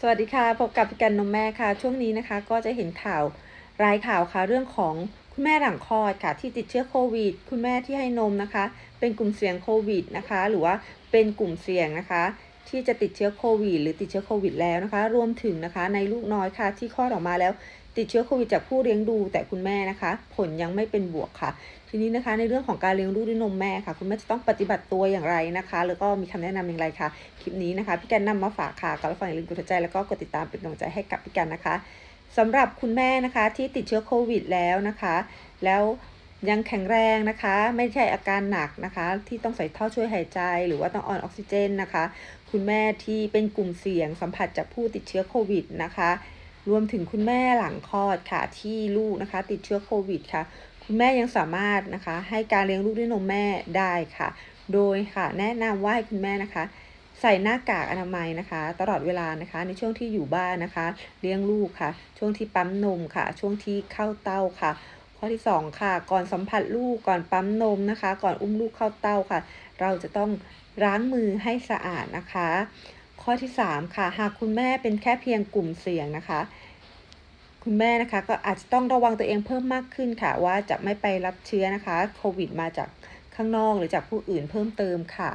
สวัสดีค่ะพบกับพี่กันนมแม่ค่ะช่วงนี้นะคะ ก็จะเห็นข่าวรายข่าวค่ะเรื่องของคุณแม่หลังคลอดค่ะที่ติดเชื้อโควิด คุณแม่ที่ให้นมนะคะ เป็นกลุ่มเสี่ยงโควิดนะคะ หรือว่าเป็นกลุ่มเสี่ยงนะคะ ที่จะติดเชื้อโควิด หรือติดเชื้อโควิดแล้วนะคะ รวมถึงนะคะในลูกน้อยค่ะที่คลอดออกมาแล้ว ติดเชื้อโควิดจากผู้เลี้ยงดูแต่คุณแม่นะคะ ผลยังไม่เป็นบวกค่ะ ทีนี้นะคะในเรื่องของการเลี้ยงลูกด้วยนมแม่ค่ะ คุณแม่จะต้องปฏิบัติตัวอย่างไรนะคะ แล้วก็มีคำแนะนำอย่างไรคะคลิปนี้นะคะ พี่แกนนำมาฝากค่ะก็แล้วฟังอย่าลืมกดติดตามแล้วก็กดติดตามเป็นกำลังใจให้กับพี่แกันนะคะสำหรับคุณแม่นะคะที่ติดเชื้อโควิดแล้วนะคะ แล้วยังแข็งแรงนะคะ ไม่ใช่อาการหนักนะคะ ที่ต้องใส่ท่อช่วยหายใจ หรือว่าต้องออนออกซิเจนนะคะ คุณแม่ที่เป็นกลุ่มเสี่ยงสัมผัสจากผู้ติดเชื้อโควิดนะคะ รวมถึงคุณแม่หลังคลอดค่ะที่ลูกนะคะ ติดเชื้อโควิดค่ะ คุณแม่ยังสามารถนะคะ ให้การเลี้ยงลูกด้วยนมแม่ได้ค่ะ โดยค่ะ แนะนำว่าให้คุณแม่นะคะ ใส่หน้ากากอนามัยนะคะ ตลอดเวลานะคะ ในช่วงที่อยู่บ้านนะคะ เลี้ยงลูกค่ะ ช่วงที่ปั๊มนมค่ะ ช่วงที่เข้าเต้าค่ะ ข้อที่สองค่ะ ก่อนสัมผัสลูกก่อนปั๊มนมนะคะ ก่อนอุ้มลูกเข้าเต้าค่ะ เราจะต้องล้างมือให้สะอาดนะคะ ข้อที่สามค่ะ หากคุณแม่เป็นแค่เพียงกลุ่มเสี่ยงนะคะ คุณแม่นะคะก็อาจจะต้องระวังตัวเองเพิ่มมากขึ้นค่ะ ว่าจะไม่ไปรับเชื้อนะคะโควิดมาจากข้างนอกหรือจากผู้อื่นเพิ่มเติมค่ะ